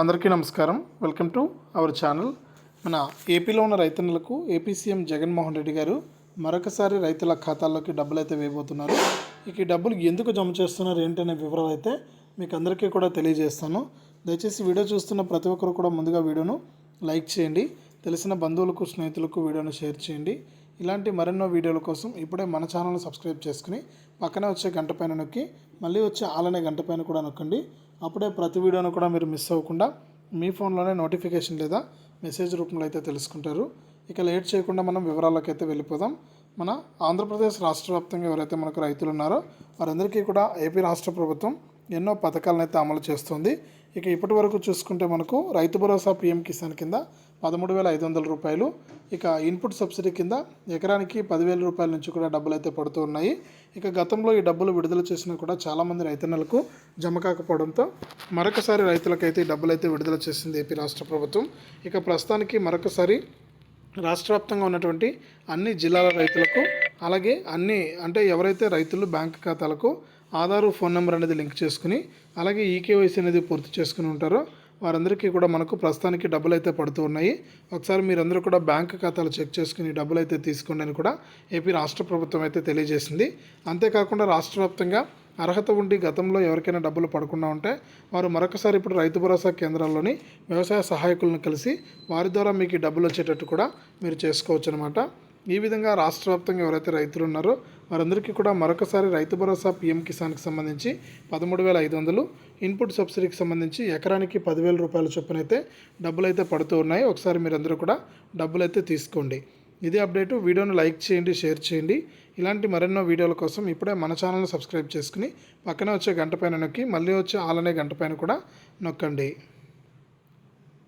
అందరికీ నమస్కారం. Welcome to our channel. మన ఏపీలో ఉన్న రైతన్నులకు ఏపీ సీఎం జగన్మోహన్ రెడ్డి గారు మరొకసారి రైతుల ఖాతాల్లోకి డబ్బులు అయితే వేయబోతున్నారు. ఇక ఈ డబ్బులు ఎందుకు జమ చేస్తున్నారు ఏంటనే వివరాలు అయితే మీకు అందరికీ కూడా తెలియజేస్తాను. దయచేసి వీడియో చూస్తున్న ప్రతి ఒక్కరు కూడా ముందుగా వీడియోను లైక్ చేయండి. తెలిసిన బంధువులకు స్నేహితులకు వీడియోను షేర్ చేయండి. ఇలాంటి మరెన్నో వీడియోల కోసం ఇప్పుడే మన ఛానల్ని సబ్స్క్రైబ్ చేసుకుని పక్కనే వచ్చే గంట పైన నొక్కి మళ్ళీ వచ్చే ఆలనే గంట పైన కూడా నొక్కండి. అప్పుడే ప్రతి వీడియోను కూడా మీరు మిస్ అవ్వకుండా మీ ఫోన్లోనే నోటిఫికేషన్ లేదా మెసేజ్ రూపంలో అయితే తెలుసుకుంటారు. ఇక లేట్ చేయకుండా మనం వివరాల్లోకి అయితే వెళ్ళిపోదాం. మన ఆంధ్రప్రదేశ్ రాష్ట్ర వ్యాప్తంగా ఎవరైతే మనకు రైతులు ఉన్నారో వారందరికీ కూడా ఏపీ రాష్ట్ర ప్రభుత్వం ఎన్నో పథకాలను అయితే అమలు చేస్తుంది. ఇక ఇప్పటి వరకు చూసుకుంటే మనకు రైతు భరోసా పీఎం కిసాన్ కింద పదమూడు వేల ఐదు వందల రూపాయలు ఇక ఇన్పుట్ సబ్సిడీ కింద ఎకరానికి పదివేల రూపాయల నుంచి కూడా డబ్బులు అయితే పడుతూ ఉన్నాయి. ఇక గతంలో ఈ డబ్బులు విడుదల చేసినా కూడా చాలామంది రైతన్నలకు జమ కాకపోవడంతో మరొకసారి రైతులకైతే ఈ డబ్బులు అయితే విడుదల చేసింది ఏపీ రాష్ట్ర ప్రభుత్వం. ఇక ప్రస్తుతానికి మరొకసారి రాష్ట్ర వ్యాప్తంగా ఉన్నటువంటి అన్ని జిల్లాల రైతులకు అలాగే అన్ని అంటే ఎవరైతే రైతులు బ్యాంక్ ఖాతాలకు ఆధారు ఫోన్ నెంబర్ అనేది లింక్ చేసుకుని అలాగే ఈకేవైసీ అనేది పూర్తి చేసుకుని ఉంటారో వారందరికీ కూడా మనకు ప్రస్తుతానికి డబ్బులు అయితే పడుతూ ఉన్నాయి. ఒకసారి మీరందరూ కూడా బ్యాంక్ ఖాతాలు చెక్ చేసుకుని డబ్బులు అయితే తీసుకోండి అని కూడా ఏపీ రాష్ట్ర ప్రభుత్వం అయితే తెలియజేసింది. అంతేకాకుండా రాష్ట్ర వ్యాప్తంగా అర్హత ఉండి గతంలో ఎవరికైనా డబ్బులు పడకుండా ఉంటే వారు మరొకసారి ఇప్పుడు రైతు భరోసా కేంద్రాల్లోని వ్యవసాయ సహాయకులను కలిసి వారి ద్వారా మీకు డబ్బులు వచ్చేటట్టు కూడా మీరు చేసుకోవచ్చు అనమాట ఈ విధంగా రాష్ట్ర వ్యాప్తంగా ఎవరైతే రైతులు ఉన్నారో వారందరికీ కూడా మరొకసారి రైతు భరోసా పీఎం కిసాన్కి సంబంధించి పదమూడు వేల ఐదు వందలు ఇన్పుట్ సబ్సిడీకి సంబంధించి ఎకరానికి పదివేల రూపాయల చొప్పున అయితే డబ్బులు అయితే పడుతూ ఉన్నాయి. ఒకసారి మీరందరూ కూడా డబ్బులు అయితే తీసుకోండి. ఇదే అప్డేటు. వీడియోను లైక్ చేయండి షేర్ చేయండి. ఇలాంటి మరెన్నో వీడియోల కోసం ఇప్పుడే మన ఛానల్ని సబ్స్క్రైబ్ చేసుకుని పక్కనే వచ్చే గంట పైన నొక్కి మళ్ళీ వచ్చే ఆలనే గంట పైన కూడా నొక్కండి.